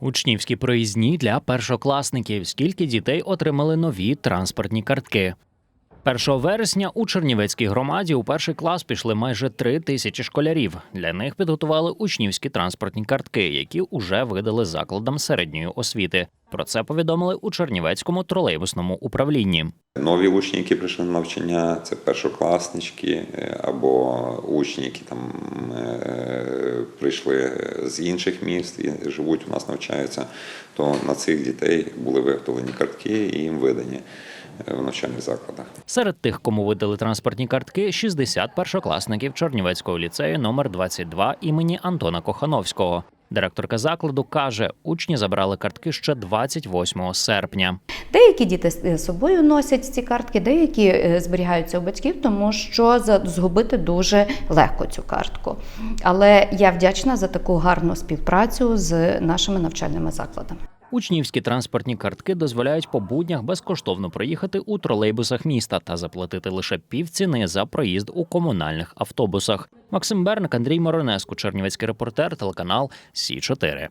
Учнівські проїзні для першокласників. Скільки дітей отримали нові транспортні картки? 1 вересня у Чернівецькій громаді у перший клас пішли майже три тисячі школярів. Для них підготували учнівські транспортні картки, які уже видали закладам середньої освіти. Про це повідомили у Чернівецькому тролейбусному управлінні. Нові учні, які прийшли на навчання, це першокласнички е, або учні, які там е, прийшли з інших міст і живуть у нас, навчаються, то на цих дітей були виготовлені картки і їм видані е, в навчальних закладах. Серед тих, кому видали транспортні картки, 60 першокласників Чернівецького ліцею номер 22 імені Антона Кохановського. Директорка закладу каже, учні забрали картки ще 28 серпня. Деякі діти з собою носять ці картки, деякі е, зберігаються у батьків, тому що згубити дуже легко цю картку. Але я вдячна за таку гарну співпрацю з нашими навчальними закладами. Учнівські транспортні картки дозволяють по буднях безкоштовно проїхати у тролейбусах міста та заплатити лише півціни за проїзд у комунальних автобусах. Максим Берник, Андрій Моронеску, Чернівецький репортер, телеканал Сі 4